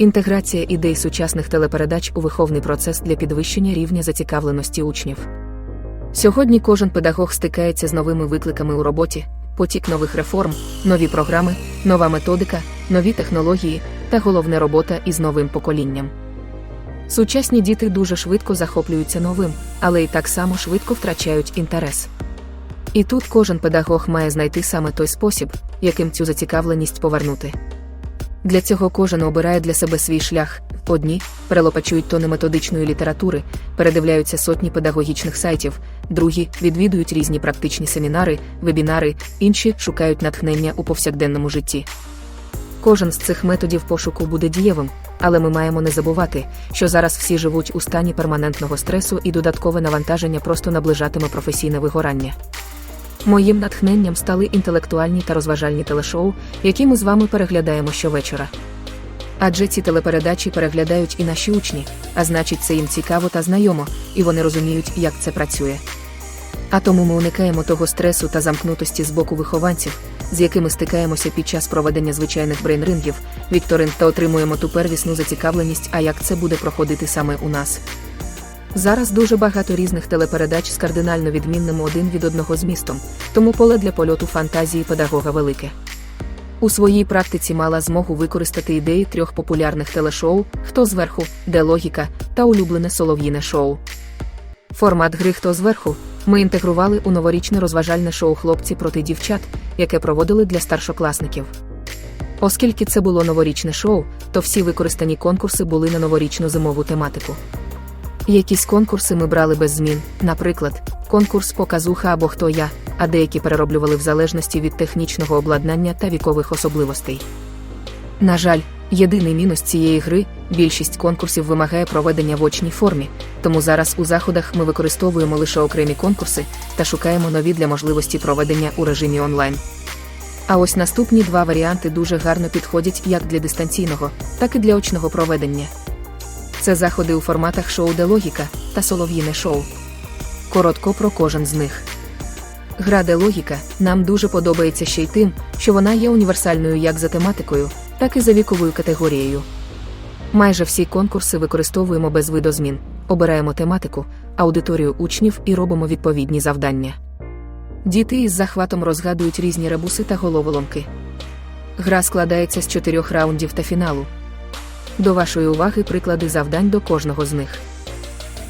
Інтеграція ідей сучасних телепередач у виховний процес для підвищення рівня зацікавленості учнів. Сьогодні кожен педагог стикається з новими викликами у роботі, потік нових реформ, нові програми, нова методика, нові технології та головне робота із новим поколінням. Сучасні діти дуже швидко захоплюються новим, але й так само швидко втрачають інтерес. І тут кожен педагог має знайти саме той спосіб, яким цю зацікавленість повернути. Для цього кожен обирає для себе свій шлях. Одні перелопачують тони методичної літератури, передивляються сотні педагогічних сайтів, другі відвідують різні практичні семінари, вебінари, інші шукають натхнення у повсякденному житті. Кожен з цих методів пошуку буде дієвим, але ми маємо не забувати, що зараз всі живуть у стані перманентного стресу і додаткове навантаження просто наближатиме професійне вигорання. Моїм натхненням стали інтелектуальні та розважальні телешоу, які ми з вами переглядаємо щовечора. Адже ці телепередачі переглядають і наші учні, а значить, це їм цікаво та знайомо, і вони розуміють, як це працює. А тому ми уникаємо того стресу та замкнутості з боку вихованців, з якими стикаємося під час проведення звичайних брейнрингів, вікторин та отримуємо ту первісну зацікавленість, а як це буде проходити саме у нас. Зараз дуже багато різних телепередач з кардинально відмінним один від одного змістом, тому поле для польоту фантазії педагога велике. У своїй практиці мала змогу використати ідеї трьох популярних телешоу Хто зверху, де логіка та улюблене солов'їне шоу. Формат гри Хто зверху ми інтегрували у новорічне розважальне шоу Хлопці проти дівчат, яке проводили для старшокласників. Оскільки це було новорічне шоу, то всі використані конкурси були на новорічну зимову тематику. Якісь конкурси ми брали без змін, наприклад, конкурс показуха або хто я, а деякі перероблювали в залежності від технічного обладнання та вікових особливостей. На жаль, єдиний мінус цієї гри більшість конкурсів вимагає проведення в очній формі, тому зараз у заходах ми використовуємо лише окремі конкурси та шукаємо нові для можливості проведення у режимі онлайн. А ось наступні два варіанти дуже гарно підходять як для дистанційного, так і для очного проведення. Це заходи у форматах шоу де логіка та солов'їне шоу. Коротко про кожен з них. Гра де логіка нам дуже подобається ще й тим, що вона є універсальною як за тематикою, так і за віковою категорією. Майже всі конкурси використовуємо без видозмін, обираємо тематику, аудиторію учнів і робимо відповідні завдання. Діти із захватом розгадують різні ребуси та головоломки. Гра складається з чотирьох раундів та фіналу. До вашої уваги приклади завдань до кожного з них.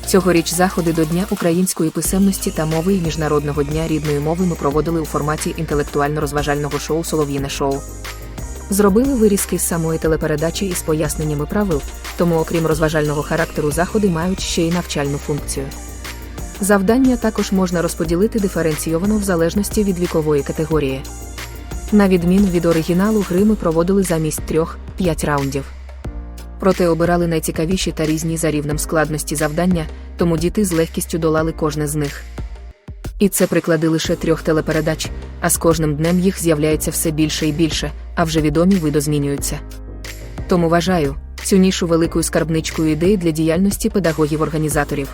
Цьогоріч заходи до Дня української писемності та мови і Міжнародного дня рідної мови ми проводили у форматі інтелектуально-розважального шоу Солов'їне шоу. Зробили вирізки з самої телепередачі із поясненнями правил, тому, окрім розважального характеру, заходи мають ще й навчальну функцію. Завдання також можна розподілити диференційовано в залежності від вікової категорії. На відміну від оригіналу, гри ми проводили замість трьох-п'ять раундів. Проте обирали найцікавіші та різні за рівнем складності завдання, тому діти з легкістю долали кожне з них. І це приклади лише трьох телепередач, а з кожним днем їх з'являється все більше і більше, а вже відомі видозмінюються. Тому вважаю цю нішу великою скарбничкою ідей для діяльності педагогів-організаторів.